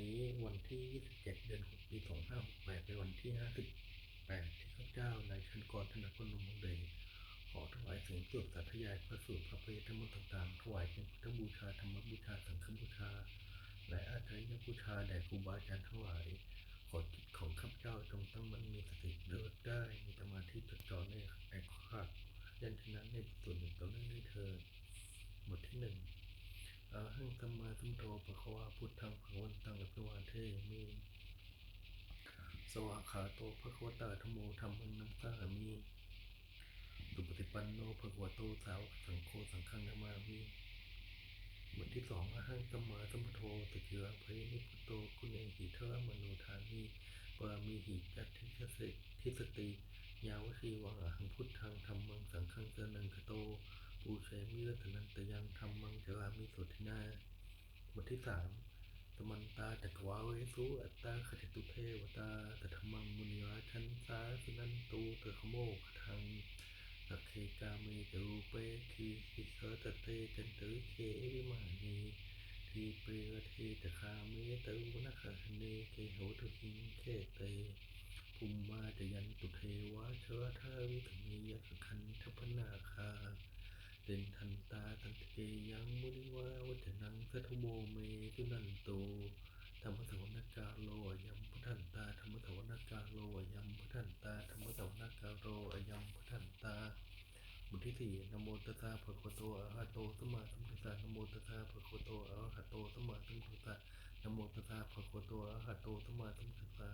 นี้วันที่ 27 เดือน 6 ปี 2568เป็นวันที่ 58 ที่ข้าพเจ้านายชันกรธนพลนมเดชขอถวายเสียงสวดสาธยายพระสูตรพระพทธรรมต่างๆถวายเป็นพุทธบูชาธรรมบูชาสังฆบูชา และอาจารยบูชาแด่ครูบาอาจารย์ทั้งหลายขอจิตของข้าพเจ้าจงตั้งมั่นมีสติเลิศได้มีสมาธิจดจ่อในในข้ายันชนะในส่วนหนึ่งต่อเนื่องด้วยเธอบทที่หนึ่ง อาหังสัมมาสัมพุทโธปะคะวาพุทธังภะวันตังอภิวเทมิสวากขาโตภะคะวตาธโมธรรมังนัมสามิสุปฏิปันโนภะคะวโตสาวสังโฆสังฆังนามามิบทที่สองอาหังสัมมาสัมพุทโธตะเกียงพระนิพุตโตคุณเอหิเทระมโนทามิปรามีหิจัตทิสสิทิสติ ยาวชีวังหังพุทธังธรรมังสังฆังเสนังคโต ปูเชมิรัตนันตยังธรรมังจรามิโสทินาบทที่สามตมันตาจักรวาเวสุอัตตาคติตุเทวตาตถมังมุนิราชันสาสนันตูเตขโมขทังสักเคกาเมจูเปทีสิเคตเตจันตุเควิมานีทีเปรเทจคาเมตุนักขเนเกโหตุหิงเคเตภูมิมาจะยันตุเทวะเชวทาวิธมียสคันทพนาคา เด่นทันตาตันตเกยังมุนิวาวัจนังสัทโมเมตุนันโตธรรมสวนากาโลยัมพุทันตาธรรมสวนากาโลยัมพุทันตาธรรมสวนากาโลยัมพุทันตาบทที่สี่นะโมตัสสะภะคะวะโตอะระหะโตสัมมาสัมพุทธัสสะนะโมตัสสะภะคะวะโตอะระหะโตสัมมาสัมพุทธัสสะนะโมตัสสะภะคะวะโตอะระหะโตสัมมาสัมพุทธัสสะ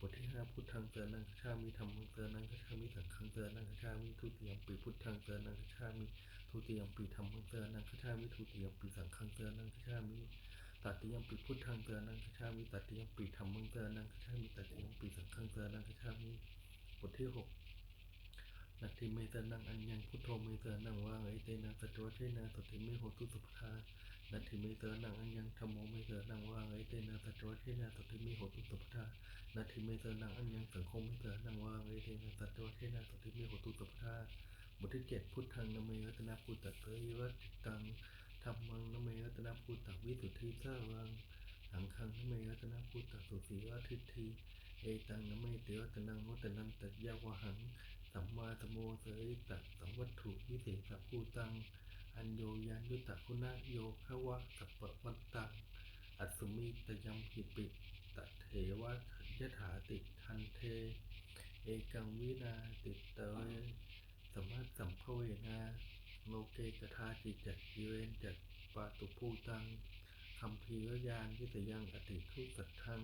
บทที่ห้าพุทธังเจอนังคชามิธรรมังเจอนังคชามิสังฆังเจอนังคชามิทุติยมปีพุทธังเจอนังคชามิทุติยมปีธรรมังเจอนังคชามิทุติยมปีสังฆังเจอนังคชามิตัติยมปีพุทธังเจอนังคชามิตัติยมปีธรรมังเจอนังคชามิตัติยมปีสังฆังเจอนังคชามิบทที่หกนัตถิเมตนังอัญญังพุทโธเมตนังว่างไอเตนะสัจวัชนะสติเมโหตุสุปทา นัตถิมิเมตนังอัญญังธรรมโมเมตนังว่าไอเตนะสัจวัชนะสติเมโหตุสุปทานาทิเมเตนังอันยังสังคมมิเตนังว่างเอเทนะสัตว์เทนะสัตติเมโหตุสัพพะบทที่เจ็ดพุทธังนเมรัตนาภูตะเตยวัตตังธรรมังนเมรัตนาภูตะวิสุทธิสาวังสังฆังนเมรัตนาภูตะสุสีวัทิฏฐิเอตังนเมติรัตนังวัตนันตยาวหังสัมมาสโมเสยตัสัมวัตถุวิเศษภูตัง อัญโยยันยุตตะคุณะโยคะวะสัพพะวันตังอัสมิตยัมหิปิตเทวะยถาติทันเท เอกังวินาติเตยสมัสสัมภเวนาโลเกกทาจิจักยิเวนจักปาตุภูตังคัมภีรยานวิตยังอติทุสัทธัง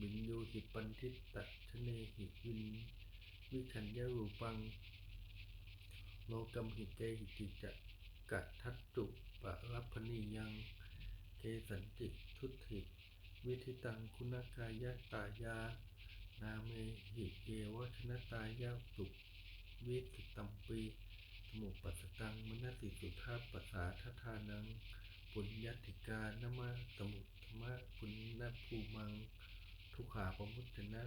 บินโยหิปันทิตตัชเนหิวิน วิคัญญารูปัง โลกัมหิเกหิติจัก กัตทัตตุปะรัพพนียังเกสันติทุติวิธิตังคุณกายะตายา นาเมหิเยวชนตายาสุวิติตัมปีสมุปัสตังมนติสุทาปัสสาทธานัง ปุญญติกานมะสมุธมะปุณณภูมัง ทุขาปมุตตนะ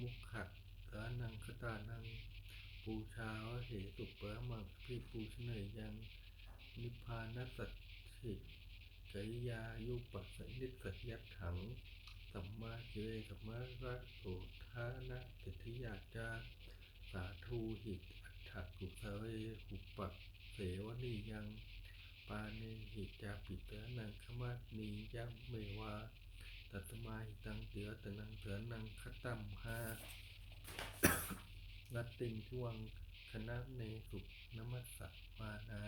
มุขะสานังคตานัง ปูชาวเหตุปะมังพิปูชเนยยังนิพพานัสสัจฉิกิยายุปัสสนิสสยัตถังสัมมากิเลสัมมาระโสธานะติทิยาจาสาธุหิตอัฏฐกุสเรหุปะเสวนียัง ปาเนหิจาปิเตนังขมานียัมเมวาตัตมาหิตังเตือตนังเตือนังคตัมหา นัตติงทวังคณะเนสุนมัสสะมานา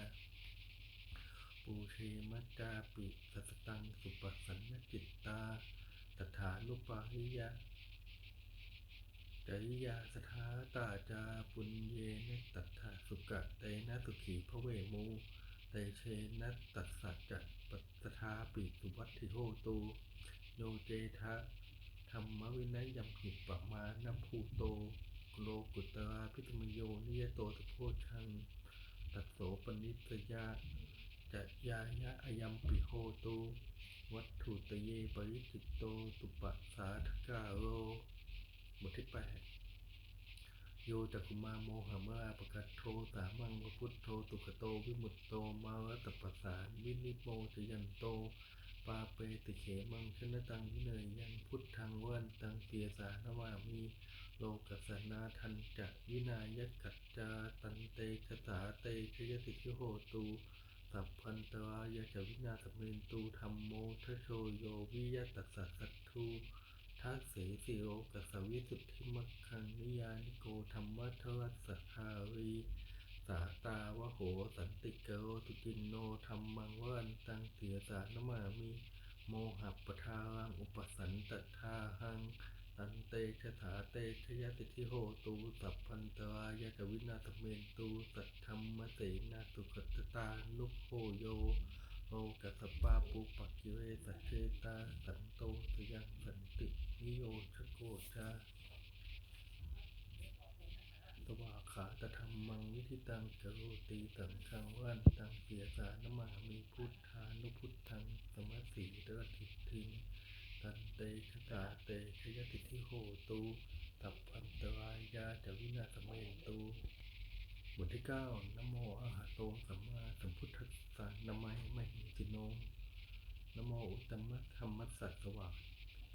ปูเชมัจจาปิสัสตังสุปสันนจิตตาตถานุปาหิยะจริยาสถาตาจาปุญเยนตัทธาสุกะเตนะสุขีพระเวมูเตเชนะตัสสัจจะปัสทาปิสุวัติโหตูโยเจทะธรรมวินัยยมหิปะมานัมภูโต โลกุตราพิธมโยนิยโตตโพชังตัสโสปนิสยาจะยายะอายัมปิโหตุวัตถุตเยปริจิตโตตุปัสาทกาโรบทที่แปดโยจักุมาโมหะมราปกัตโทสามังพุทโธตุขโตวิมุตโตมาวัตปัสสาวินิโมจยันโต ปาเปติเขมังชนตังวิเนยยังพุทธังวันตังเตียสานวามีโลกัสสนาทันจะวินายกัจจาตันเตชะสาเตชยติทิโหตูสัพพันตรายะจวินาสเมนตูธรรมโมทโชโยวิยตัสสะสัตทูทัสเสสิโอกัสสวิสุทธิมัคคังนิยานิโกธรรมะทวัสสารี สาตาวโหสันติเกโรตุจินโนธรรมังวันตังเตียสานมามิโมหัปทารังอุปสันตทาหังตันเตชะถาเตชะยติทิโหตูสัพพันตรายะกวินาศเมนตูสัทธรรมเสนาตุกตตานุโคโยโลกัสปาปุปักกิเวสัจเจตาสันโตสยังสันตินิโยชโกจา วาขาตธรรมังวิธิตังกโรตีตังคังวันตังเสียสานมามีพุทธานุพุทธังสมสสีระทิทิงตันเตชะตาเตชยติทิโหตูตับพันตรายาจวินาศเมนตูบทที่เก้านโมอะหะโตสัมมาสัมพุทธัสสะนะไมมหิจิโนนโมอุตตมะธรรมสสัสสวะ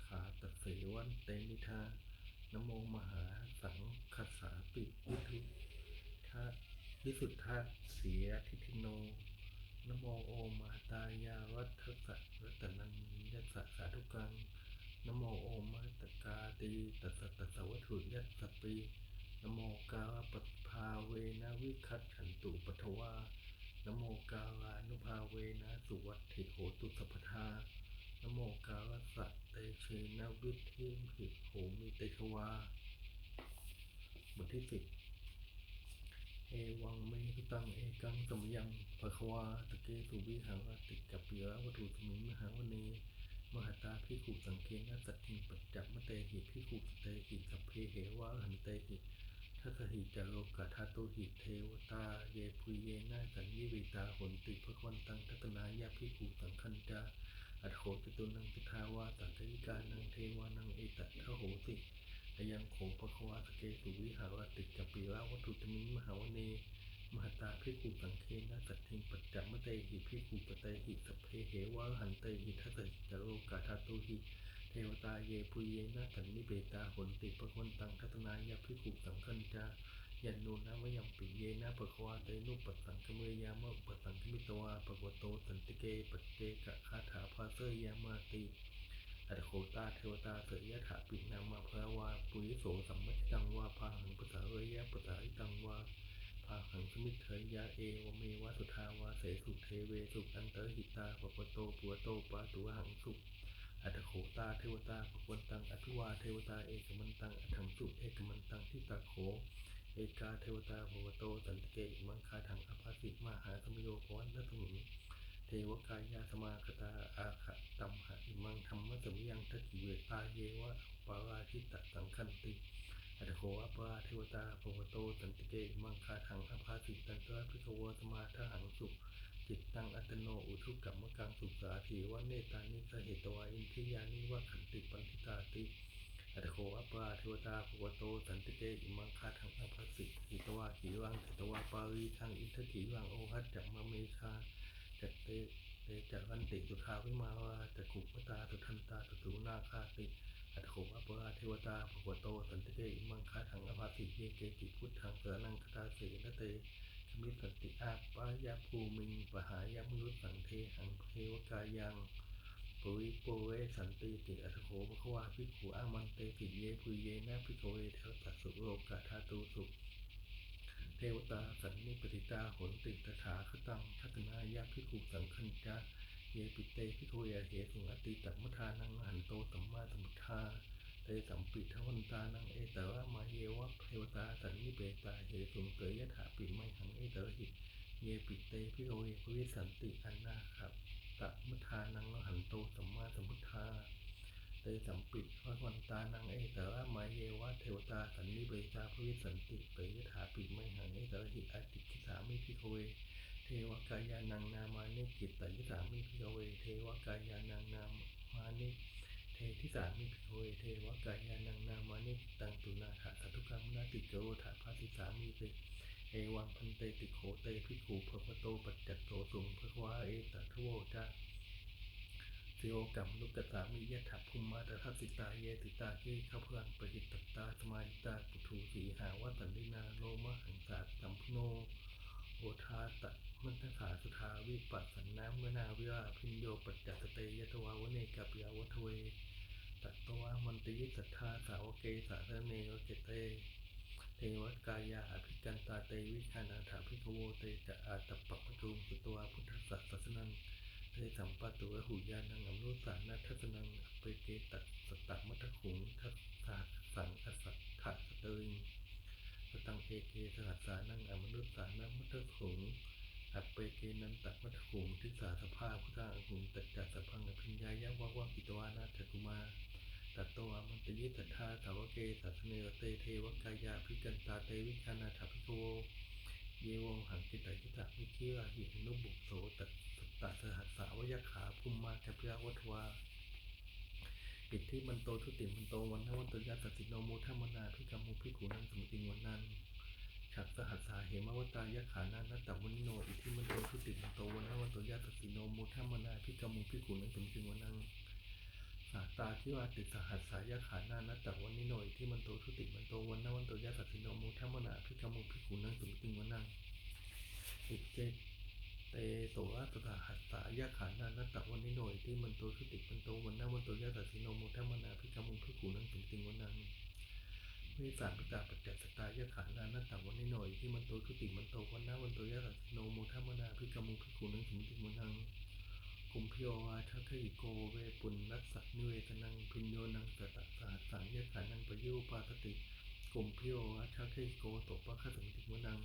ขาตเสวันเตนิทา นโมมหาสังคสาปิวิทุทะวิสุทธาเสียทิทิโนนโมโอมาตายาวัฏสะรัตนัญยัสสะสาธุกังนโมโอมาตกาตีตัสสะตัสวัตถุยัสสปีนโมกาปภาเวนะวิคัตฉันตุปทวานโมกาลานุภาเวนะสุวัตถิโหตุสัพพทา โมกาลสะเตเชนวิทิมหิโหมิเตชวา บทที่สิบเอวังเมตุตังเอกังสมยังภะควาตะเกสุวิหารติกัปปิระวัตถุสมิงมหาวเนมหาตาพิขุสังเคนะสัตถิงปัจจัมมเตหิพิขุสเตหิสัพเพเหวะหันเตหิทัสหิจาโรกะทาตุหิเทวตาเยปุเยนะสัญญิวิตาหนติภควันตังทัตนายาพิขุสังคัญจา อัตโขจตุนังพิทาวาตังกยิกานังเทวานังเอตัทโหติอายังโขปภควาสเกสุวิหารติกัปปิระวัตถุตมิมหาวเนมหาตาพิคูสังเคนะสัตถิงปัจจมเตหิพิคูปเตหิสเพเหวะหันเตหิทัสสิจโรกาธาตุหิเทวตาเยปุยเยนะสันนิเบตาหนติปะวันตังทัตนายาพิคูสังคัญจา ยันนูนะมะยังปิเยนะปะควาเตนุปัสังคเมยามะปัสังคมิตวาปะวโตสันติเกปเจกะคาถาภาเสยามาติอัตโคตาเทวตาเสยยะถาปินามาพระวาปุริโสสัมมติตังวาพาหังปะสาเวยะปะสาอิตังวาพาหังสมิเถยยะเอวเมวะสุทาวาเสสุเทเวสุอันเตหิตาปะปะโตปัวโตปาตุหังสุอัตโขตาเทวตาปะวันตังอภิวาเทวตาเอกมันตังอัถังสุเอกมันตังทิตาโข เอกาเทวตาภวโตสันติเกมังคาถังอภาสิมหาสมโยภวันนสมุนเทวกายาสมาคตาอาขะตัมหะอิมังธรรมสมิยังทักิเวตาเยวะปาราชิตตสังคันติอัตโขอปาเทวตาภวโตสันติเกมังคาถังอภาสิตันตระพิกวสมาทหังสุจิตตังอัตโนอุทุกรรมกังสุสาถีวะเนตานิสเหตวาอินทิยานิวะขันติปันทิตาติ อัตโขอัปปาเทวตาภวโต สันติเกอิมังคาทังอภัสสิหิตวาขีวังเทตวาปารีทังอินทขีวังโอหัตจักมะเมชาจักเตเตจักวันติสุทาวิมาวาจักขุปตาตุทันตาตุตุนาคาติอัตโขอัปปาเทวตาภวโต สันติเกอิมังคาทังอภัสสิเยเกจิพุทธังเสนังคตาเสนเตขมิสติอาปายาภูมิงปหายามนุสังเทหังเทวกายัง ปุริโปเวสันติติอัตโขภควาภิขุอามันเตติเยปุยเยนะภิกขเวเทวตัสสุโลกาธาตุสุเทวตาสันนิปติตาหนติตถาคตังทัตนายาภิขุสังคัญจาเยปิเตภิกขเวเหสุงอติตัมทานังหันโตสัมมาสัมพุทธาเตสัมปิทวันตานังเอตระมาเยวะเทวตาสันนิเปตาเหสุงเตยยถาปิไมหังเอตระหิเยปิเตภิกขเวภวิสันติอันนาครับ ตะมุทานังหันโตสัมมาสัมพุทธาเตสัมปิพระวันตานังเอตระมาเยวะเทวตาสันนิเบตาภวิสันติเปยถาปิไม่หังเอตระหิอาติกิสามิพิกเว เทวกายานังนามานิกิตตยิสามิพิกเว เทวกายานังนามานิเททิสามิพิกเวเทวกายานังนามานิตังตุนาถาสัตุกังนาติโกถาภาสิสามิเต เอวังพันเตติโขเตภิกขุภะคะโตปัจจัตโตสุงภะคะวาเอตะทุโวจาเสสิโอกรรมลุกตามิยะถาภูมิมาตทัสิตาเยติตาเกข้าพลังปหิตตตาสมาหิตาปุถุสีหาวัตันินาโลมหังสาสัมพโนโอทาตะมัตถาสุทาวิปัสสันน้ำเมนาวิราพินโยปัจจัสเตยตวาวเนกัปยาวัทเวตัตวามันติยสัทธาสาวกเกสาเรเนวเกเต เทวกายาอภิกันตาเตวิชานาถาภิกโวเตจะอาตปปปทุมสุตวาพุทธสัสสสนังเตสัมปตุวหุยานังอมรุสานัทัสนังอเปเกตัสสตตมัทขุงทัสสะสังอสัตถะสเตยสตังเอเกสหัสสานังอมรุสานังมัทขุงอเปเกนันตัมัทขุงทิสาสภาพุทธาหุงตัจจัสสะพังอภิญญายะวะวะกิตวานาถกุมา ตัตตวามันตยิสัทธาสาวเกสัสเนวเตเทวกายาภิกันตาเตวิชานาถาภิกโวเยวงหังกิตาจิตาวิคิราหินุบุโสตัสสตตะสหัสสาวยขาภูมิมาจัพยวัทวาอิดทธิมันโตทุติมันโตวันนวันตยาตสิโนโมทัมมนาพิกรรมุพิขุนังสมติงวันนันฉักสหัสสาเหมวตายะขานานัตตมุนิโนอิทธิมันโตทุติมันโตวันนวันตยาตสิโนโมทัมมนาพิกรรมุพิขุนังสมติงวันนังาตาที่ว่าติดสหัสสายขานานัตตวันนิโนยที่มันโตทุติมันโตวันนาวันโตยะสัสสิโนมุทัมมนาพิกมุพิกุนังสุติงวันนังอิเจเตโตวะตถาหัสสายขานานัตตวันนิโนยที่มันโตทุติมันโตวันนาวันโตยะสัสสิโนมุทัมมนาพิกมุพิกุนังสุติงวันนังเวสาปิตาปัจจัสตายาขานานัตตวันนิโนยที่มันโตทุติมันโตวันนาวันโตยะสัสสิโนมุทัมมนาพิกมุพิกุนังสุติงวันนัง มพิโอวาทัคหิโกเวปุณรัสสะนิเวทนังพิญโยนังสตะสหัสสังยะขานังปะยุปาตติกุมพิโอวาทัคหิโกโตปะขะสังติมนัง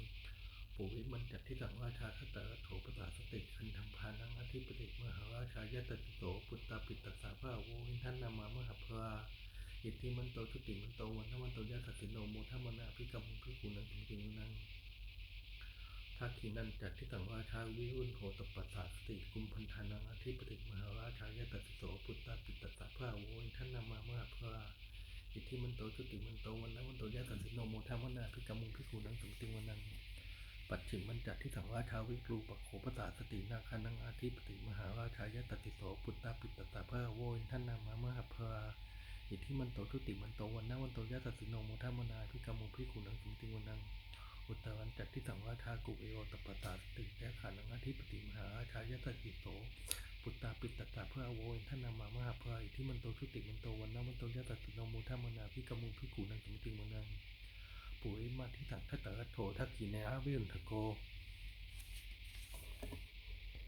ปุวิมันจัดที่สังวาชาทัตตะโถปตาสติคันธรรมพานังอธิปติมหาราชายะตติโตปุตตาปิตตสาภาโวหินทันนามามหาภราอิทธิมันโตทุติมันโตวันนมันโตยะสัสสิโนโมทัมนาพิกรรมพิกุนังติงนัง ทักขินันจัดที่สังวาชาวิรุณโหตปัสสาสติกุมพันธานังอธิปติมหาราชายตติโสปุตตาปิตตสาภาโวยท่านนามามหาภราอิทธิมันโตจุติมันโตวันนั้นวันโตยะตัสสิโนโมทัมมนาพิกรรมุงพิคูนังสมติงวันนังปัจฉิมมันจัดที่สังวาชาวิกรูปโขปตาสตินาคานังอธิปติมหาราชายะตติโสปุตตาปิตตสาภาโวยท่านนามามหาภราอิทธิมันโตทุติมันโตวันนั้นวันโตยะตัสสิโนโมทัมนาพิกรรมุงพิคูนังสมติวันนัง อุตตวันจัดที่สังวาทากุเอโอตปตาสติและขานังอธิปติมหาอาชายตติโสปุตตาปิตตตาเพื่อโวยท่านนามามหาภายที่มันโตชุติมันโตวันนามันโตยะตติโนมูทัมมนาพิกมุพิกูนังสมติงมนังปุ๋ยมาที่ถังทัตตะโถทักขีเนอาวิรุณทโก